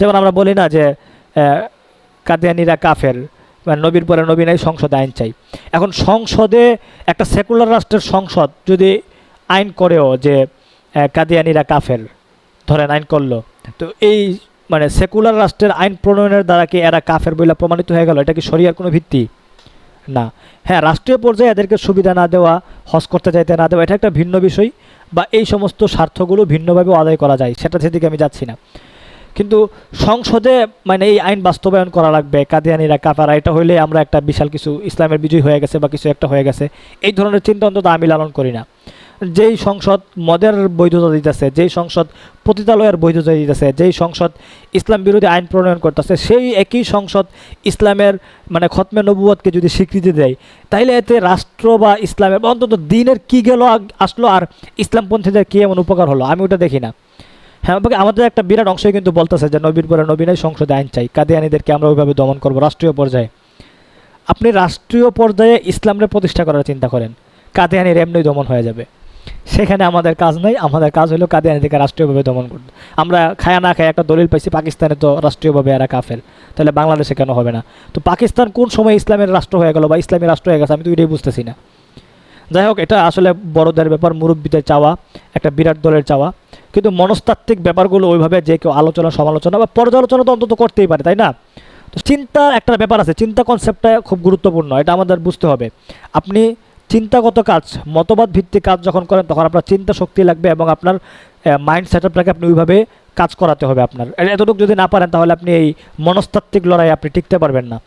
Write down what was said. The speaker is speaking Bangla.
যেমন আমরা বলি না যে কাদিয়ানিরা কাফের নবীর পরে নবী নাই, সংসদে আইন চাই। এখন সংসদে একটা সেকুলার রাষ্ট্রের সংসদ যদি আইন করেও যে কাদিয়ানিরা কাফের, ধরেন আইন করল, তো এই মানে সেকুলার রাষ্ট্রের আইন প্রণয়নের দ্বারা কি এরা কাফের বলে প্রমাণিত হয়ে গেল? এটা কি শরিয়ার কোনো ভিত্তি? না। হ্যাঁ রাষ্ট্রীয় পর্যায়ে এদেরকে সুবিধা না দেওয়া, হজ করতে চাইতে না দেওয়া, এটা একটা ভিন্ন বিষয়, বা এই সমস্ত স্বার্থগুলো ভিন্নভাবে আদায় করা যায়, সেটা সেদিকে আমি যাচ্ছি না। কিন্তু সংসদে মানে এই আইন বাস্তবায়ন করা লাগবে, কাদিয়ানিরা, কাফারা, এটা হইলে আমরা একটা বিশাল কিছু ইসলামের বিজয় হয়ে গেছে বা কিছু একটা হয়ে গেছে। এই ধরনের চিন্তা অন্তত আমি লালন করি না। যেই সংসদ মদের বৈধতা দিতেছে, যেই সংসদ পতিতালয়ের বৈধতা দিতেছে, যেই সংসদ ইসলাম বিরোধী আইন প্রণয়ন করতেছে, সেই একই সংসদ ইসলামের মানে খতমে নবুয়তকে যদি স্বীকৃতি দেয়, তাইলে এতে রাষ্ট্র বা ইসলামের, অন্তত দিনের কি গেল আসলো আর ইসলামপন্থীদের কী এমন উপকার হলো? আমি ওটা দেখি না। হ্যাঁ আমাদের একটা বিরাট অংশই কিন্তু বলতেছে যে নবীর পরে নবীনাই সংসদে আইন চাই, কাদিয়ানিদেরকে আমরা ওইভাবে দমন করব রাষ্ট্রীয় পর্যায়ে। আপনি রাষ্ট্রীয় পর্যায়ে ইসলামের প্রতিষ্ঠা করার চিন্তা করেন, কাদিয়ানির এমনি দমন হয়ে যাবে। সেখানে আমাদের কাজ নাই, আমাদের কাজ হলো কাদিয়ানিদেরকে রাষ্ট্রীয়ভাবে দমন করতে। আমরা খায়া না খায় একটা দলিল পাইছি, পাকিস্তানে তো রাষ্ট্রীয়ভাবে এরা কাফের, তাহলে বাংলাদেশে কেন হবে না? তো পাকিস্তান কোন সময় ইসলামের রাষ্ট্র হয়ে গেল বা ইসলামী রাষ্ট্র হয়ে গেছে আমি তো এটাই বুঝতেছি না। যাই হোক, এটা আসলে বড়দের ব্যাপার, মুরব্বীদের চাওয়া, একটা বিরাট দলের চাওয়া। কিন্তু মনস্তাত্ত্বিক ব্যাপারগুলো ওইভাবে যে কেউ আলোচনা, সমালোচনা বা পর্যালোচনা তো অন্তত করতেই পারে, তাই না? তো চিন্তা একটা ব্যাপার আছে, চিন্তা কনসেপ্টটা খুব গুরুত্বপূর্ণ, এটা আমাদের বুঝতে হবে। আপনি চিন্তাগত কাজ মতবাদ ভিত্তিক কাজ যখন করেন, তখন আপনার চিন্তা শক্তি লাগবে এবং আপনার মাইন্ড সেট আপটাকে আপনি ওইভাবে কাজ করাতে হবে আপনার। এতটুকু যদি না পারেন, তাহলে আপনি এই মনস্তাত্ত্বিক লড়াই আপনি টিকতে পারবেন না।